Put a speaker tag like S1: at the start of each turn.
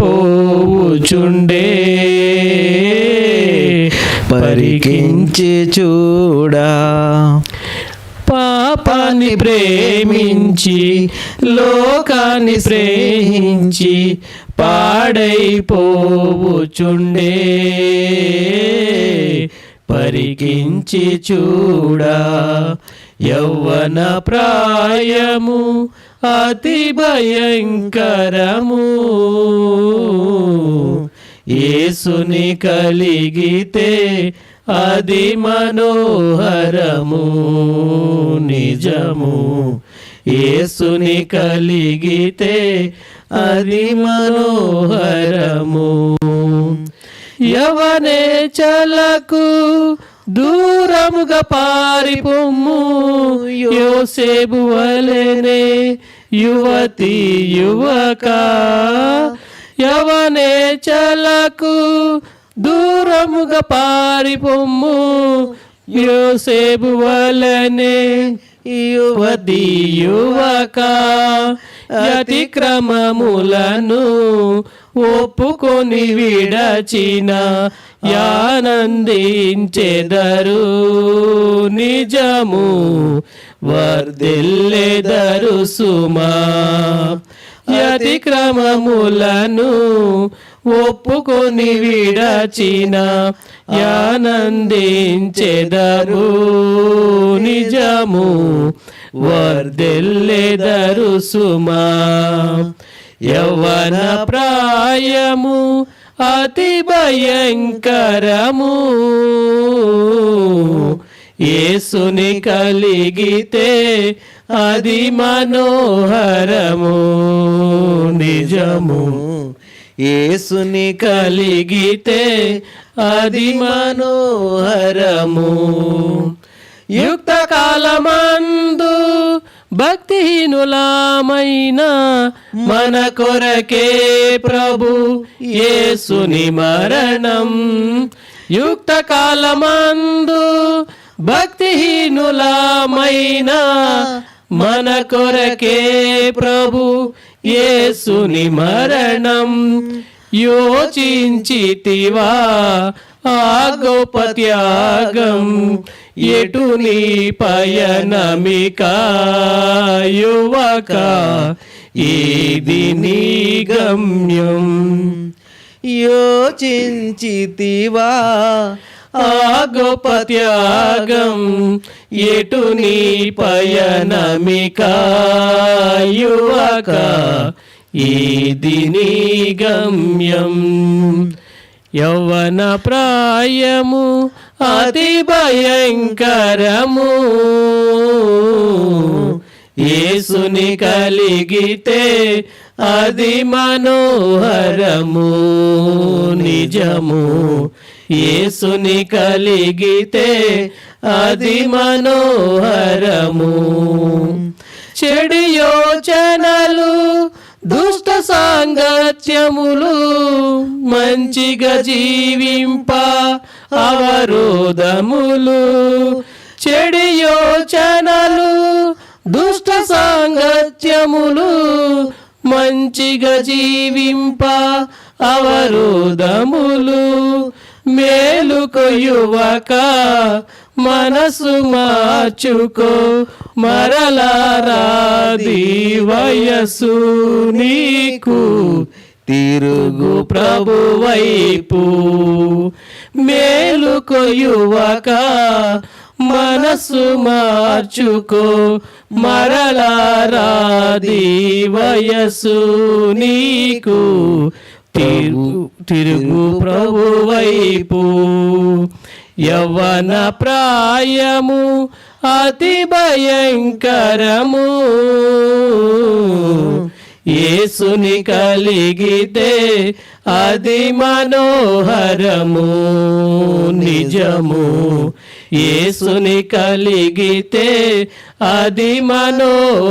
S1: పోవుచుండే. పరికించి చూడా. పాపాన్ని ప్రేమించి లోకాన్ని ప్రేమించి పాడైపోవుచుండే. పరికించి చూడా. యౌవన ప్రాయము అతి భయంకరము. యేసుని కలిగితే అది మనోహరము నిజము. యేసుని కలిగితే అది మనోహరము. యవనే చలకు దూరముగా పారిపోము యోసేపు వలెనే యువతి యువక. యవనే చలకు దూరముగా పారిపోము యోసేపు వలనే యువతి యువక. అతిక్రమములను ఒప్పుకొని విడచిన ఆనందించెదరు నిజము వర్ధిల్లెదరు సుమా. అతిక్రమములను ఒప్పుకొని విడచిన ఆనందించెదరు నిజము వర్దెల్లెదరు సుమా. యవన ప్రాయము అతి భయంకరము యేసుని కలిగితే అది మనోహరము. నిజము. యేసుని కలిగితే అది మనోహరము. యుక్త కాలమందు భక్తిహీనులామైన మన కొరకే ప్రభు యేసుని మరణం. యుక్త కాలమందు భక్తిహీనులామైన మన కొరకే ప్రభు యేసుని మరణం. యోచించితివా ఆ గొప్ప త్యాగం ఎటు నీ పయనమిక యువక ఏది నీ గమ్యం? యోచించితివా? ఆ గొప్ప త్యాగం ఎటు నీ పయనమిక యువక ఏది నీ గమ్యం? యౌవన ప్రాయము అతి భయంకరము. యేసుని కలిగితే అది మనోహరము. నిజము యేసుని కలిగితే అది మనోహరము. చెడు యోచనలు దుష్ సాంగత్యములు మంచిగా జీవింప అవరోధములు. చెడు యోచనలు దుష్ట సాంగత్యములు మంచిగా జీవింప అవరోధములు. మేలుకు యువక మనసు మార్చుకో. మరలారాది వయసు నీకు. తిరుగు ప్రభు వైపు. మేలుకు యువక మనసు మార్చుకో. మరలారాది వయసు నీకు. తిరుగు తిరుగు ప్రభు వైపు. యవ్వన ప్రాయము అతి భయంకరము యేసుని కలిగితే అది మనోహరము. నిజము. యేసుని కలిగితే అది మనోహరము.